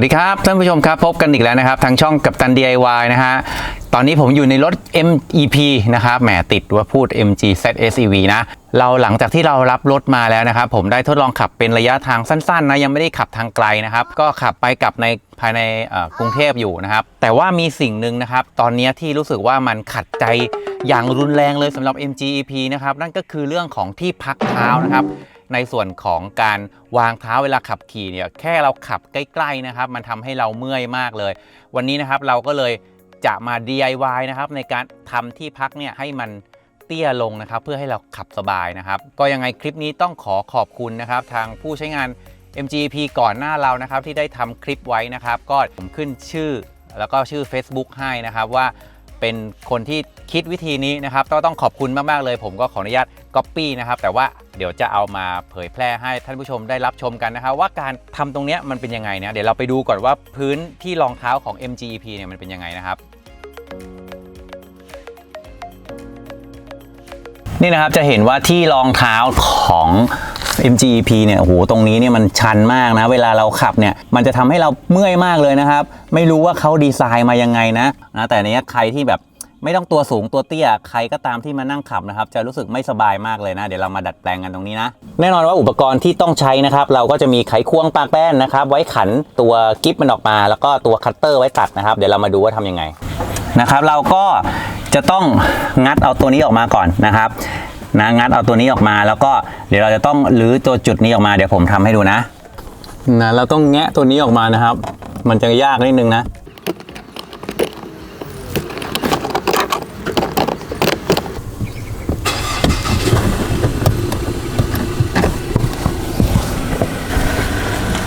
สวัสดีครับท่านผู้ชมครับพบกันอีกแล้วนะครับ ทางช่องกับตัน DIY นะฮะตอนนี้ผมอยู่ในรถ MEP นะครับแหมติดว่าพูด MG ZSEV นะเราหลังจากที่เรารับรถมาแล้วนะครับ ผมได้ทดลองขับเป็นระยะทางสั้นๆนะยังไม่ได้ขับทางไกลนะครับ ก็ขับไปกลับในภายในกรุงเทพอยู่นะครับ แต่ว่ามีสิ่งหนึ่งนะครับ ตอนนี้ที่รู้สึกว่ามันขัดใจอย่างรุนแรงเลยสำหรับ MG EP นะครับนั่นก็คือเรื่องของที่พักเท้านะครับ ในส่วนของการวางเท้าเวลาขับขี่เนี่ยแค่เราขับใกล้ๆนะครับ มันทำให้เราเมื่อยมากเลย วันนี้นะครับเราก็เลยจะมา DIY นะครับในการทำที่พักเนี่ยให้มันเตี้ยลงนะครับเพื่อให้เราขับสบายนะครับ ก็ยังไงคลิปนี้ต้องขอขอบคุณนะครับทางผู้ใช้งาน MGP ก่อนหน้าเรานะครับที่ได้ทำคลิปไว้นะครับ ก็ผมขึ้นชื่อแล้วก็ชื่อ Facebook ให้นะครับว่า เป็นคนที่คิดวิธีนี้นะครับก็ต้องขอบคุณมาก ๆ เลย ผมก็ขออนุญาตก๊อปปี้นะครับ แต่ว่าเดี๋ยวจะเอามาเผยแพร่ให้ท่านผู้ชมได้รับชมกันนะครับ ว่าการทำตรงนี้มันเป็นยังไงนะเดี๋ยวเราไปดูก่อนว่าพื้นที่รองเท้าของ MGEP เนี่ยมันเป็นยังไงนะครับนี่นะครับจะเห็นว่าที่รองเท้าของ MGEP เนี่ยโหตรงนี้เนี่ยมันชันมากนะ เวลาเราขับเนี่ยมันจะทำให้เราเมื่อยมากเลยนะครับ ไม่รู้ว่าเขาดีไซน์มายังไงนะนะแต่เนี้ยใครที่แบบไม่ต้องตัวสูงตัวเตี้ยใครก็ตามที่มานั่งขับนะครับ จะรู้สึกไม่สบายมากเลยนะ เดี๋ยวเรามาดัดแปลงกันตรงนี้นะ แน่นอนว่าอุปกรณ์ที่ต้องใช้นะครับ เราก็จะมีไขควงปากแป้นนะครับ ไว้ขันตัวกิฟมันออกมา แล้วก็ตัวคัตเตอร์ไว้ตัดนะครับ เดี๋ยวเรามาดูว่าทำยังไงนะครับ เราก็จะต้องงัดเอาตัวนี้ออกมาก่อนนะครับ นะงัดเอาตัวนี้ออกมา แล้วก็เดี๋ยวเราจะต้องรื้อตัวจุดนี้ออกมาเดี๋ยวผมทำให้ดูนะนะเราต้องแงะตัวนี้ออกมานะครับ มันจะยากนิดนึงนะ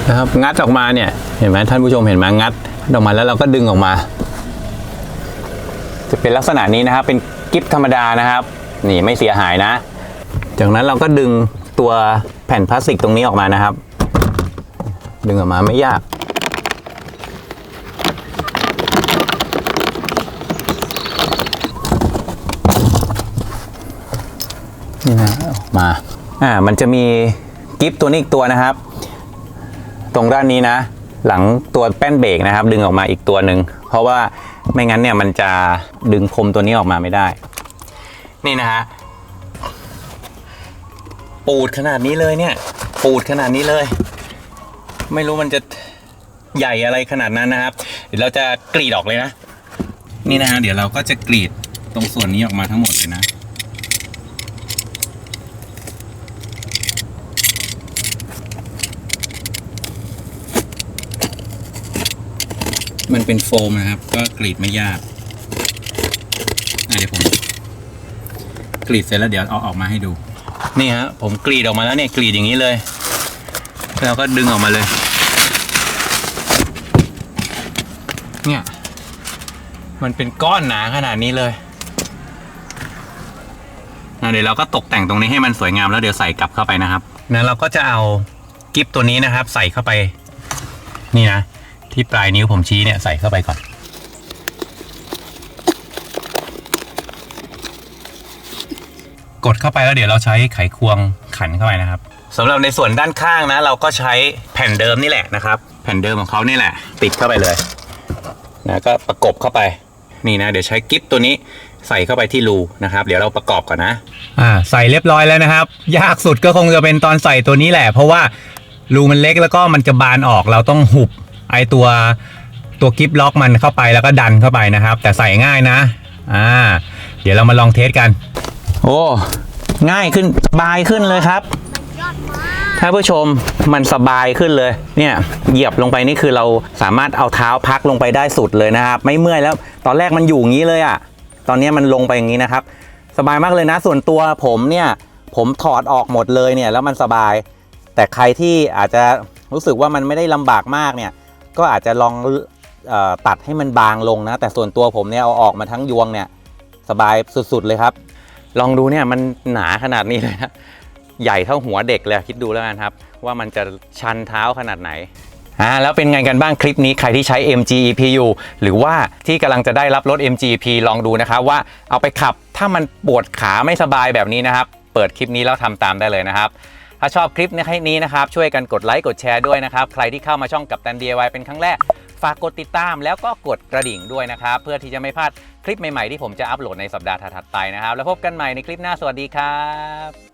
นะครับงัดออกมาเนี่ยเห็นไหมท่านผู้ชมเห็นไหมงัดออกมาแล้วเราก็ดึงออกมา จะเป็นลักษณะนี้นะครับเป็นกิฟธรรมดานะครับ นี่ไม่เสียหายนะ จากนั้นเราก็ดึงตัวแผ่นพลาสติกตรงนี้ออกมานะครับ ดึงออกมาไม่ยาก นี่นะออกมาอ่ามันจะมีกิฟตัวนี้อีกตัวนะครับ ตรงด้านนี้นะ หลังตัวแป้นเบรกนะครับ ดึงออกมาอีกตัวหนึ่งเพราะว่าไม่งั้นเนี่ยมันจะดึงคมตัวนี้ออกมาไม่ได้ นี่นะฮะปูดขนาดนี้เลยเนี่ย ปูดขนาดนี้เลย ไม่รู้มันจะใหญ่อะไรขนาดนั้นนะครับ เดี๋ยวเราจะกรีดออกเลยนะ นี่นะฮะเดี๋ยวเราก็จะกรีดตรงส่วนนี้ออกมาทั้งหมดเลยนะมันเป็นโฟมนะครับ ก็กรีดไม่ยากอะเดี๋ยวผม กรีดเสร็จแล้วเดี๋ยวเอาออกมาให้ดู นี่ฮะผมกรีดออกมาแล้วเนี่ยกรีดอย่างนี้เลยแล้วก็ดึงออกมาเลย เนี่ย มันเป็นก้อนหนาขนาดนี้เลยอะเดี๋ยวเราก็ตกแต่งตรงนี้ให้มันสวยงามแล้วเดี๋ยวใส่กลับเข้าไปนะครับนั้นเราก็จะเอากิฟตัวนี้นะครับ ใส่เข้าไป นี่นะที่ปลายนิ้วผมชี้เนี่ยใส่เข้าไปก่อน กดเข้าไปแล้วเดี๋ยวเราใช้ไขควงขันเข้าไปนะครับสำหรับในส่วนด้านข้างนะ เราก็ใช้แผ่นเดิมนี่แหละนะครับ แผ่นเดิมของเขานี่แหละ ติดเข้าไปเลยนะก็ประกบเข้าไปนี่นะ เดี๋ยวใช้กิฟตัวนี้ใส่เข้าไปที่รูนะครับ เดี๋ยวเราประกอบก่อนนะอ่าใส่เรียบร้อยแล้วนะครับ ยากสุดก็คงจะเป็นตอนใส่ตัวนี้แหละ เพราะว่ารูมันเล็กแล้วก็มันจะบานออกเราต้องหุบไอตัวตัวกิฟล็อกมันเข้าไปแล้วก็ดันเข้าไปนะครับ แต่ใส่ง่ายนะอ่าเดี๋ยวเรามาลองเทสกัน โอ้ง่ายขึ้นสบายขึ้นเลยครับยอดมากท่านผู้ชมมันสบายขึ้นเลย เนี่ยเหยียบลงไปนี่คือเราสามารถเอาเท้าพักลงไปได้สุดเลยนะครับ ไม่เมื่อยแล้ว ตอนแรกมันอยู่อย่างนี้เลยอะ่ะ ตอนนี้มันลงไปอย่างนี้นะครับ สบายมากเลยนะ ส่วนตัวผมเนี่ย ผมถอดออกหมดเลยเนี่ย แล้วมันสบาย แต่ใครที่อาจจะรู้สึกว่ามันไม่ได้ลำบากมากเนี่ย ก็อาจจะลองออตัดให้มันบางลงนะ แต่ส่วนตัวผมเนี่ยเอาออกมาทั้งยวงเนี่ย สบายสุดๆเลยครับ ลองดูเนี่ยมันหนาขนาดนี้เลยนะใหญ่เท่าหัวเด็กเลยคิดดูแล้วกันครับ ว่ามันจะชันเท้าขนาดไหนอ่าแล้วเป็นไงกันบ้างคลิปนี้ใครที่ใช้ MGEP อยู่ หรือว่าที่กำลังจะได้รับรถ MGEP ลองดูนะครับว่าเอาไปขับถ้ามันปวดขาไม่สบายแบบนี้นะครับ เปิดคลิปนี้แล้วทำตามได้เลยนะครับ ถ้าชอบคลิปนี้นะครับ ช่วยกันกดไลค์กดแชร์ด้วยนะครับ ใครที่เข้ามาช่องกับตัน DIY เป็นครั้งแรก ฝากกดติดตามแล้วก็กดกระดิ่งด้วยนะครับ เพื่อที่จะไม่พลาดคลิปใหม่ๆที่ผมจะอัปโหลดในสัปดาห์ถัดๆไปนะครับ แล้วพบกันใหม่ในคลิปหน้าสวัสดีครับ